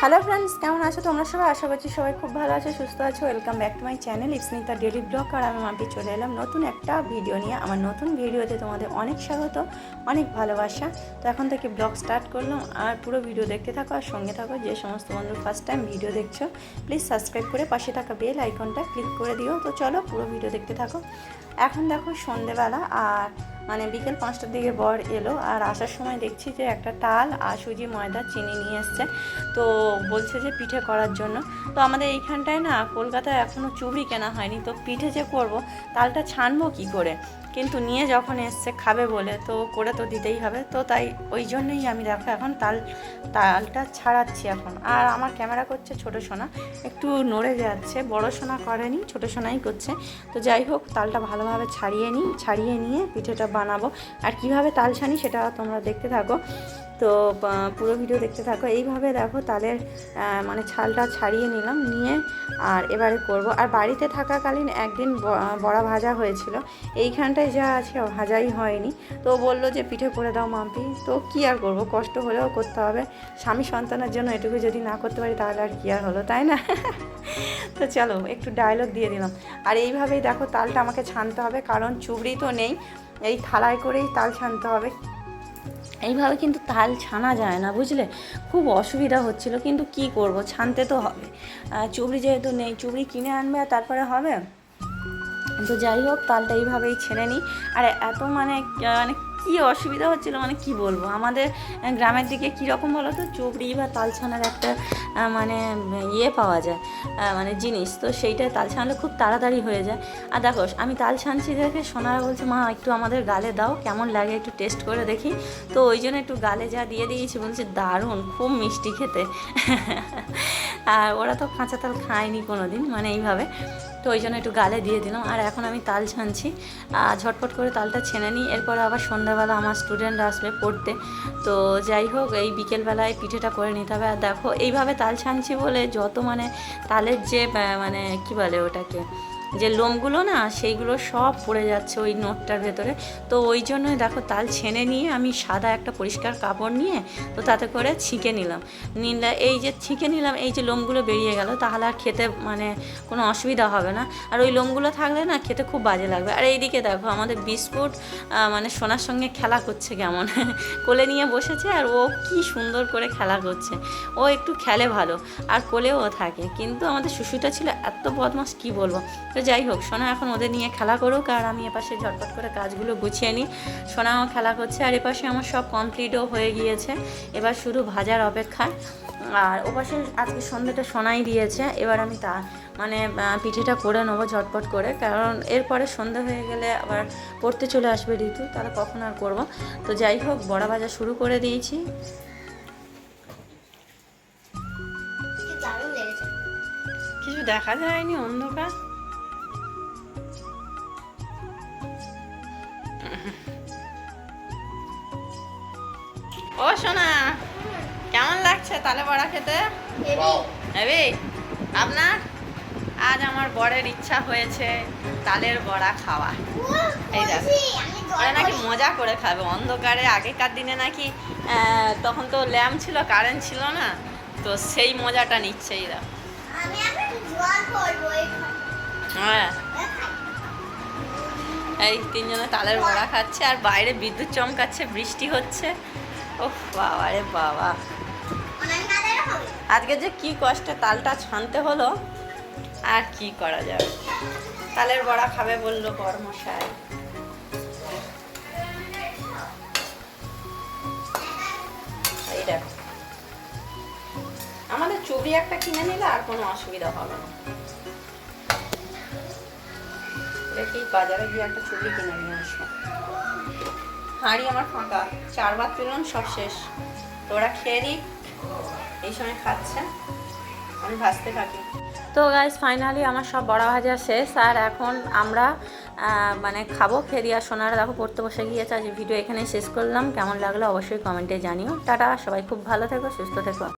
Hello friends কেমন আছো? তোমরা সবাই? আশা করছি সবাই খুব ভালো আছো, সুস্থ আছো। Welcome back to my channel Ipsanita daily vlog আর আমি মাম্পি চলে এলাম নতুন একটা ভিডিও নিয়ে। আমার নতুন ভিডিওতে তোমাদের অনেক স্বাগত, অনেক ভালোবাসা। তো এখন থেকে ব্লগ স্টার্ট করলাম। আর পুরো ভিডিও দেখতে থাকো, আর সঙ্গে থাকো। যে সমস্ত বন্ধু ফার্স্ট টাইম ভিডিও দেখছ প্লিজ সাবস্ক্রাইব করে পাশে থাকা বেল আইকনটা ক্লিক করে দিও। তো চলো পুরো ভিডিও দেখতে থাকো। এখন দেখো সন্ধেবেলা, আর মানে বিকেল পাঁচটার দিকে বর এলো আর আসার সময় দেখছি যে একটা তাল আর সুজি ময়দা চিনি নিয়ে এসছে। তো বলছে যে পিঠে করার জন্য। তো আমাদের এইখানটায় না কলকাতায় এখনও চুবড়ি কেনা হয়নি। তো পিঠে যে করব, তালটা ছানবো কি করে? কিন্তু নিয়ে যখন এসছে, খাবে বলে, তো করে তো দিতেই হবে। তো তাই ওই জন্যই আমি দেখো এখন তাল, তালটা ছাড়াচ্ছি এখন। আর আমার ক্যামেরা করছে ছোটো সোনা। একটু নড়ে যাচ্ছে, বড় সোনা করেনি, ছোটো সোনাই করছে। তো যাই হোক, তালটা ভালোভাবে ছাড়িয়ে নিই, ছাড়িয়ে নিয়ে পিঠেটা বানাবো। আর কীভাবে তাল ছানি সেটা তোমরা দেখতে থাকো। তো পুরো ভিডিও দেখতে থাকো। এইভাবে দেখো তালের মানে ছালটা ছাড়িয়ে নিলাম, নিয়ে আর এবারে করব। আর বাড়িতে থাকাকালীন একদিন বড়া ভাজা হয়েছিল। এইখানটায় যা আছে ভাজাই হয়নি। তো বলল যে, পিঠে করে দাও মাম্পি। তো কী আর করব? কষ্ট হলেও করতে হবে। স্বামী সন্তানের জন্য এটুকু যদি না করতে পারি, তাহলে আর কী আর হলো, তাই না? তো চলো, একটু ডায়লগ দিয়ে দিলাম। আর এইভাবেই দেখো তালটা আমাকে ছানতে হবে, কারণ চুবড়ি তো নেই। এই থালায় করেই তাল ছানতে হবে। এইভাবে কিন্তু তাল ছানা যায় না, বুঝলে? খুব অসুবিধা হচ্ছিল, কিন্তু কি করব? ছানতে তো হবে। চুবড়ি যেহেতু নেই, চুবড়ি কিনে আনবে আর তারপরে হবে? তো যাই হোক, তালটা এইভাবেই ছেড়ে নিই। আর, এত মানে মানে কী অসুবিধা হচ্ছিল? মানে কি বলব? আমাদের গ্রামের দিকে কীরকম বলো তো? চুবড়ি বা তাল ছানার একটা মানে ইয়ে পাওয়া যায় মানে জিনিস। তো সেইটা তাল ছানালে খুব তাড়াতাড়ি হয়ে যায়। আর দেখো, আমি তাল ছানছি দেখে সোনারা বলছে, মা, একটু আমাদের গালে দাও, কেমন লাগে একটু টেস্ট করে দেখি। তো ওই জন্য একটু গালে যা দিয়ে দিয়েছি, বলছে, দারুণ, খুব মিষ্টি খেতে। আর ওরা তো কাঁচা তাল খায়নি কোনো দিন মানে এইভাবে। তো ওই জন্য একটু গালে দিয়ে দিলাম। আর এখন আমি তাল ছানছি। আর ঝটপট করে তালটা ছেনে নিই। এরপর আবার সন্ধ্যাবেলা আমার স্টুডেন্ট আসবে পড়তে। তো যাই হোক, এই বিকেলবেলায় পিঠেটা করে নিতে হবে। আর দেখো, এইভাবে তাল ছানছি বলে যত মানে তালের যে মানে কি বলে ওটাকে? যে লোমগুলো না, সেইগুলো সব পড়ে যাচ্ছে ওই নোটটার ভেতরে। তো ওই জন্যই দেখো তাল ছেনে নিয়ে আমি সাদা একটা পরিষ্কার কাপড় নিয়ে, তো তাতে করে ছিঁকে নিলাম। নিলে এই যে ছিঁকে নিলাম, এই যে লোমগুলো বেরিয়ে গেল, তাহলে আর খেতে মানে কোনো অসুবিধা হবে না। আর ওই লোমগুলো থাকলে না খেতে খুব বাজে লাগবে। আর এইদিকে দেখো আমাদের বিস্কুট মানে সোনার সঙ্গে খেলা করছে কেমন। কোলে নিয়ে বসেছে আর ও কি সুন্দর করে খেলা করছে। ও একটু খেলে ভালো, আর কোলেও থাকে। কিন্তু আমাদের শুশুটা ছিল এত বদমাস কি বলব? তো যাই হোক সোনা এখন ওদের নিয়ে খেলা করুক আর আমি এপাশে ঝটপট করে কাজগুলো গুছিয়ে নিই। সোনাও খেলা করছে আর এপাশে আমার সব কমপ্লিটও হয়ে গিয়েছে। এবার শুধু ভাজার অপেক্ষা। আর ওপাশে আজকে সন্ধ্যাটা সোনাই দিয়েছে। এবার আমি তা মানে পিঠেটা করে নেব ঝটপট করে। কারণ এরপরে সন্ধ্যা হয়ে গেলে আবার পড়তে চলে আসবে ঋতু তাহলে কখন আর করব? তো যাই হোক বড়া ভাজা শুরু করে দিয়েছি। কি দারুণ লেগেছে। কিছু দেখা যায়নি অন্ধকার? ও সোনা কেমন লাগছে তালে বড়া খেতে? এবি আপনার? আজ আমার বরের ইচ্ছা হয়েছে তালের বড়া খাওয়া। এই দেখো। ওরা নাকি মজা করে খাবে। অন্ধকারে আগেকার দিনে নাকি তখন তো ল্যাম্প ছিল কারেন্ট ছিল না তো সেই মজাটা নিচ্ছে করব হ্যাঁ। এই তিনজনে তালের বড়া খাচ্ছে আর বাইরে বিদ্যুৎ চমকাচ্ছে, বৃষ্টি হচ্ছে। ও বাবা রে বাবা। আজকে যে কি কষ্টে তালটা ছানতে হলো, আর কি করা যাবে? তালের বড়া খাবে বলল কর্মশায় আমাদের চুবড়ি একটা কিনে নিলে আর কোনো অসুবিধা হবে না। দেখি বাজারে গিয়ে একটা চুবড়ি কিনে নিয়ে আসব। হাঁড়ি আমার ফাঁকা চারবার তুলুন সব শেষ। তো ওরা খেয়ে নিক, এই সময় খাচ্ছে। আমি ভাজতে থাকি। তো গাইজ ফাইনালি আমার সব বড়া ভাজা শেষ, আর এখন আমরা মানে খাব খেয়ে আর সোনারা। দেখো, পড়তে বসে গিয়েছে, আজ ভিডিও এখানে শেষ করলাম। কেমন লাগল অবশ্যই কমেন্টে জানিও। টাটা, সবাই খুব ভালো থেকো, সুস্থ থেকো।